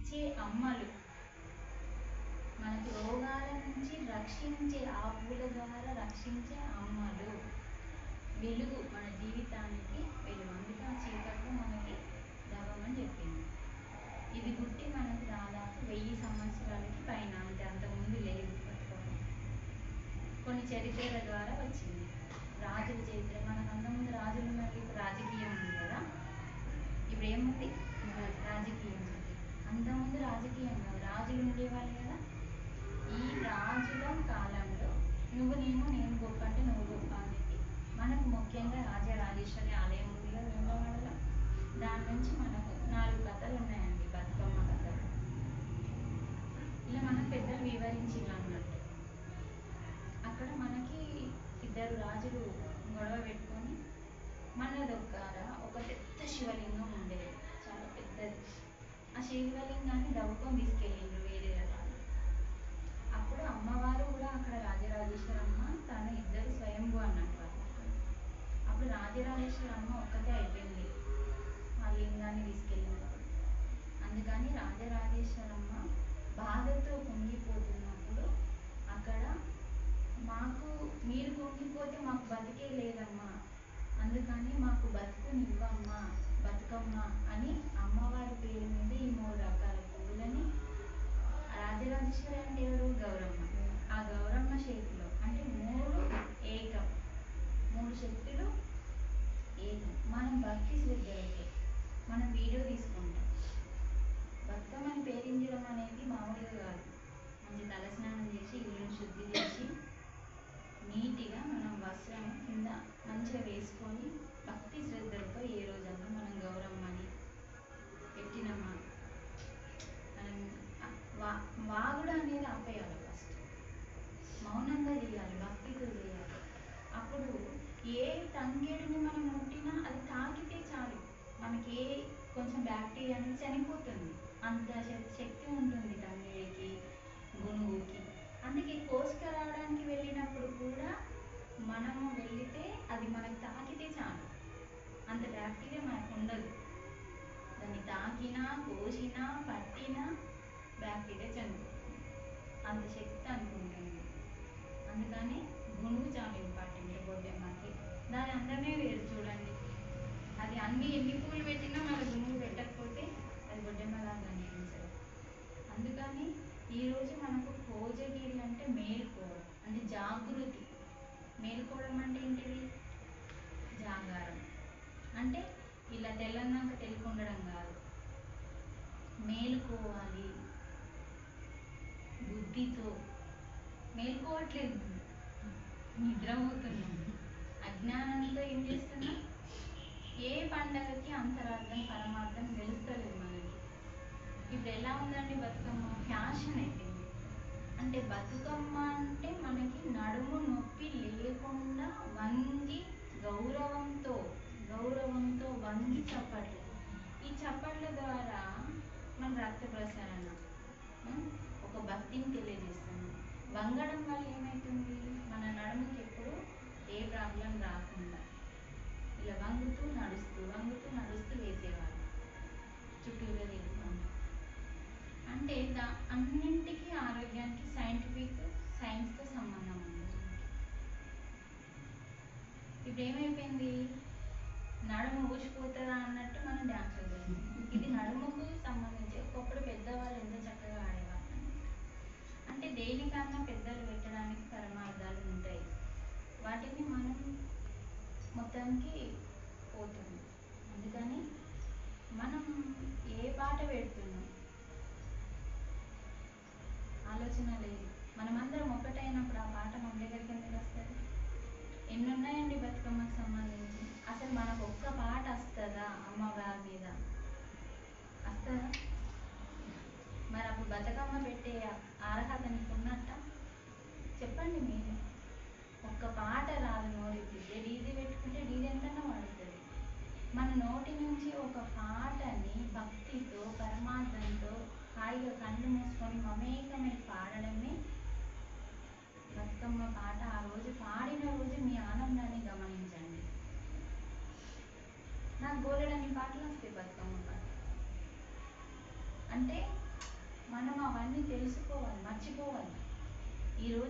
ఇచ్చే అమ్మలు. మనకు రోగాల నుంచి రక్షించే ఆ పూల ద్వారా రక్షించే అమ్మలు. వెలుగు మన జీవితానికి వెలుగు. అందుకే ఆ చీకట్లో మనకి దవ్వమని చెప్పింది. ఇది పుట్టి మనకు దాదాపు వెయ్యి సంవత్సరాలకి పైన అంతే అంతకుముందు లేదు పట్టుకోవడం. కొన్ని చరిత్రల ద్వారా వచ్చింది. రాజుల చరిత్ర మనకు అంతకుముందు రాజులు మళ్ళీ రాజకీయం ఉంది కదా. ఇప్పుడు ఏముంది? రాజకీయం అంతకుముందు రాజకీయం కాదు. రాజులు ఉండేవాళ్ళు కదా. ఈ రాజుల కాలంలో నువ్వు నేను నేను గొప్ప అంటే నువ్వు గొప్ప అని మనకు ముఖ్యంగా రాజరాజేశ్వరి ఆలయం ఉంది కదా వేములవాడలో దాని నుంచి మనకు నాలుగు కథలు ఉన్నాయండి బతుకమ్మ కథలు. ఇలా మనం పెద్దలు వివరించారు అన్నట్టు. అక్కడ మనకి ఇద్దరు రాజులు గొడవ పెట్టుకొని మన దగ్గర ఒక పెద్ద శివలింగం ఆ శివలింగాన్ని దవ్వుకొని తీసుకెళ్ళిండ్రు వేరే వాళ్ళు అప్పుడు అమ్మవారు కూడా అక్కడ రాజరాజేశ్వరమ్మ తను ఇద్దరు స్వయంభూ అన్నట్టు వాళ్ళు అప్పుడు రాజరాజేశ్వరమ్మ ఒక్కతే అయిపోయింది ఆ లింగాన్ని తీసుకెళ్ళినప్పుడు అందుకని రాజరాజేశ్వరమ్మ బాధతో కుంగిపోతున్నప్పుడు అక్కడ మాకు మీరు కుంగిపోతే మాకు బతికే లేదమ్మా అందుకని మాకు బతుకునివ్వమ్మా బతుకమ్మ అని అమ్మవారి పేరు మీద ఈ మూడు రకాల పువ్వులని రాజరాజేశ్వరి అంటే ఎవరు? గౌరమ్మ. ఆ గౌరమ్మ చేతిలో అంటే మూడు ఏకం. మూడు శక్తులు ఏకం. మనం భక్తి శ్రద్ధలతో మనం వీడియో తీసుకుంటాం. బతుకమ్మని పేరించడం అనేది మామూలుగా కాదు. మంచి తలస్నానం చేసి ఇల్లుని శుద్ధి చేసి నీట్గా మనం వస్త్రం కింద మంచిగా వేసుకొని భక్తి శ్రద్ధలతో ఏ రోజన్నా మనం గౌరమ్మని పెట్టినమ్మా మనం ఆ- వా వాగుడు అనేది ఆపేయాలి ఫస్ట్ మౌనంగా చేయాలి భక్తితో చేయాలి అప్పుడు ఏ తంగేడుని మనం ముట్టినా అది తాకితే చాలు మనకి ఏ కొంచెం బ్యాక్టీరియా అనేది చనిపోతుంది అంత శక్తి ఉంటుంది తంగేడికి గునుగుకి. అందుకే కోసుకురావడానికి వెళ్ళినప్పుడు కూడా మనము వెళితే అది మనకు తాకితే చాలు. అంత బ్యాక్టీరియా మనకు ఉండదు. దాన్ని తాకినా కోసినా పట్టినా బ్యాక్టీరియా చనిపోతుంది. అంత శక్తి అనుకుంటుంది అందుకని గునుగు చాలా ఇంపార్టెంట్ బొడ్డెమ్మకి దాని అందరినీ వేరు చూడండి. అది అన్ని ఎన్ని పూలు పెట్టినా మన గునుగు పెట్టకపోతే అది బొడ్డెమ్మలా కనిపించదు అందుకని ఈరోజు మనకు కోజగిరి అంటే మేల్కోవడం అంటే జాగృతి మేలుకోవడం అంటే ఏంటిది? జాగారం. అంటే ఇలా తెల్లన్నాక తెలుకుండడం కాదు. మేలుకోవాలి. బుద్ధితో. మేలుకోవట్లేదు. నిద్రపోతున్నాం. అజ్ఞానంతో ఏం చేస్తున్నాం? ఏ పండగకి అంతరార్థం పరమార్థం తెలుస్తలేదు మనకి. ఇప్పుడు ఎలా ఉందండి బతుకమ్మ? ఫ్యాషన్ అయిపోయింది. అంటే బతుకమ్మ అంటే భక్తి ప్రసరణ. ఒక భక్తిని తెలియజేస్తుంది. వంగడం వల్ల ఏమవుతుంది మన నడుముకి ఎప్పుడు ఏ ప్రాబ్లం రాకుండా ఇలా వంగుతూ నడుస్తూ వంగుతూ నడుస్తూ వేసేవాళ్ళు చుట్టూగా తిరుగుతాము అంటే దా అన్నింటికీ ఆరోగ్యానికి సైంటిఫిక్ సైన్స్తో సంబంధం ఉంది. ఇప్పుడు ఏమైపోయింది? నడుము ఊసిపోతుందా అన్నట్టు మనం డ్యాన్స్ చేస్తాం మొత్తానికి పోతుంది. అందుకని మనం ఏ పాట పెడుతున్నాం? ఆలోచన లేదు. మనమందరం ఒకటైనప్పుడు ఆ పాట మన దగ్గరికి ఎందుకు వస్తుంది? ఎన్ని ఉన్నాయండి బతుకమ్మకు సంబంధించి? అసలు మనకు ఒక్క పాట వస్తుందా అమ్మవారి మీద? వస్తుందా? మరి అప్పుడు బతుకమ్మ పెట్టే అర్హత నీకున్నట్ట? చెప్పండి మీరు. ఒక పాటని భక్తితో పరమార్థంతో హాయిగా కళ్ళు మూసుకొని మమేకమై పాడడమే బతుకమ్మ పాట. ఆ రోజు పాడిన రోజు మీ ఆనందాన్ని గమనించండి. నాకు గోలడని పాటలు వస్తాయి బతుకమ్మ పాట. అంటే మనం అవన్నీ తెలుసుకోవాలి మర్చిపోవాలి. ఈరోజు